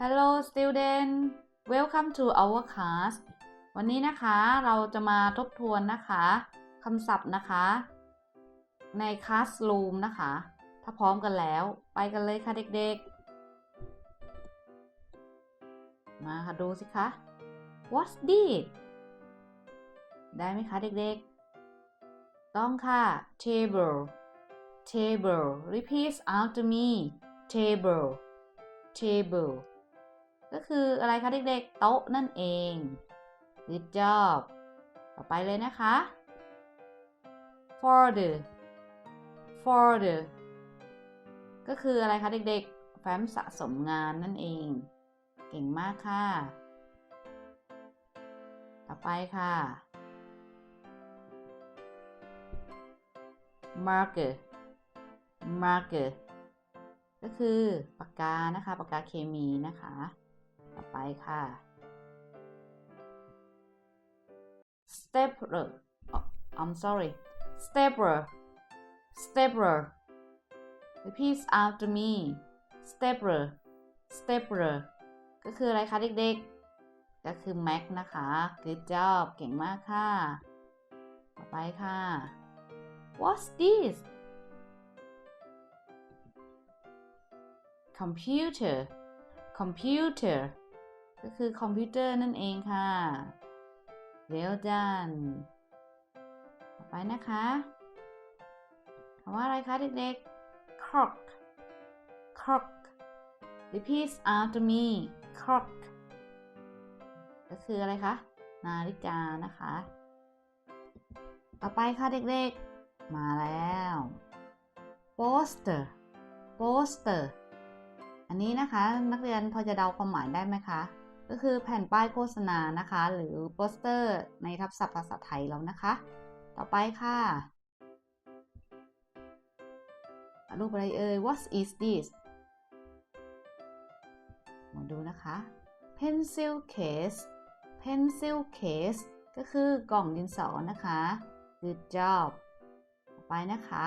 Hello student welcome to our class วันนี้นะคะเราจะมาทบทวนนะคะคำศัพท์นะคะ ใน classroom นะคะ ถ้าพร้อมกันแล้วไปกันเลยค่ะเด็กๆ มาค่ะดูสิคะ What's this ได้ไหมคะเด็กๆ ต้องค่ะ table table repeat after me table table ก็คืออะไรคะเด็กๆ โต๊ะนั่นเอง good job ต่อไปเลยนะคะ folder folder ก็คืออะไรคะเด็กๆ แฟ้มสะสมงานนั่นเอง เก่งมากค่ะ ต่อไปค่ะ marker marker ก็คือปากกานะคะปากกาเคมีนะคะ ต่อไปค่ะ stapler oh, I'm sorry stapler stapler repeat after me stapler stapler ก็คืออะไรคะเด็กๆ ก็คือ Mac นะคะ good job เก่งมากค่ะ ต่อไปค่ะ what's this computer computer ก็คือคอมพิวเตอร์นั่นเองค่ะ well done ต่อไปนะคะคำว่าอะไรคะเด็กๆ clock clock repeat after me clock ก็คืออะไรคะ นาฬิกานะคะ ต่อไปค่ะเด็กๆ มาแล้ว poster poster อันนี้นะคะนักเรียนพอจะเดาความหมายได้ไหมคะ ก็คือแผ่นป้ายโฆษณานะคะ หรือโปสเตอร์ในทับศัพท์ภาษาไทยแล้วนะคะ ต่อไปค่ะรูปอะไรเอ่ย What is this มาดูนะคะ pencil case pencil case ก็คือกล่องดินสอนะคะ good job ต่อไปนะคะ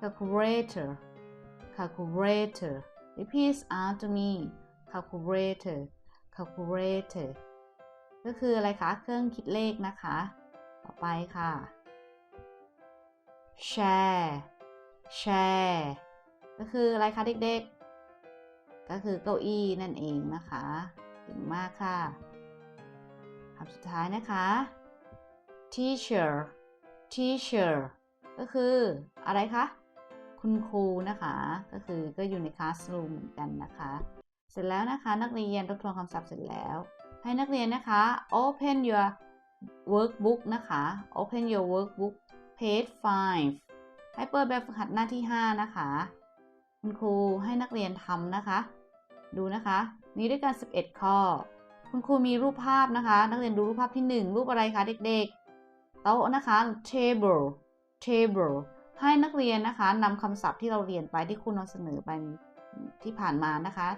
calculator calculator repeat after me calculator calculator ก็คืออะไรคะ เครื่องคิดเลขนะคะ ต่อไปค่ะ share share ก็คืออะไรคะเด็กๆ ก็คือเก้าอี้นั่นเองนะคะเก่งมากค่ะคำสุดท้ายนะคะ teacher teacher ก็คืออะไรคะ คุณครูนะคะ ก็คือก็อยู่ในคลาสรูมเหมือนกันนะคะ เสร็จแล้วนะคะ นักเรียนทบทวนคำศัพท์เสร็จแล้ว ให้นักเรียนนะคะ open your workbook นะคะ open your workbook page 5 ให้เปิดแบบฝึกหัดหน้าที่ 5 นะคะ คุณครูให้นักเรียนทำนะคะ ดูนะคะ มีด้วยกัน 11 ข้อ คุณครูมีรูปภาพนะคะ นักเรียนดูรูปภาพที่ 1 รูปอะไรคะเด็กๆ โต๊ะนะคะ table table ให้นักเรียนนะคะนำคำศัพท์ที่เราเรียนไปที่คุณนำเสนอไปที่ผ่านมานะคะ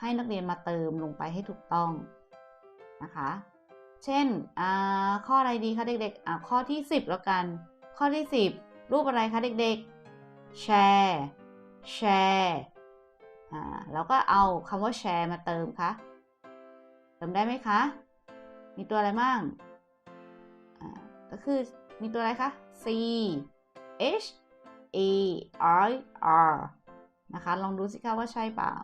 ให้นักเรียนมาเติมลงไปให้ถูกต้องนะคะ เช่นข้ออะไรดีคะเด็กๆข้อที่ 10 แล้วกัน ข้อที่ 10 รูปอะไรคะเด็กๆ แชร์แชร์แล้วก็เอาคำว่าแชร์มาเติมคะเติมได้ไหมคะ มีตัวอะไรบ้างก็คือมีตัวอะไรคะ C H A I R นะคะ ลองดูสิคะว่าใช่เปล่า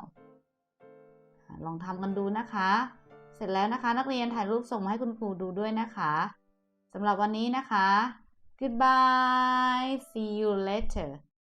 ลองทำกันดูนะคะ เสร็จแล้วนะคะ นักเรียนถ่ายรูปส่งมาให้คุณครูดูด้วยนะคะสำหรับวันนี้นะคะ goodbye see you later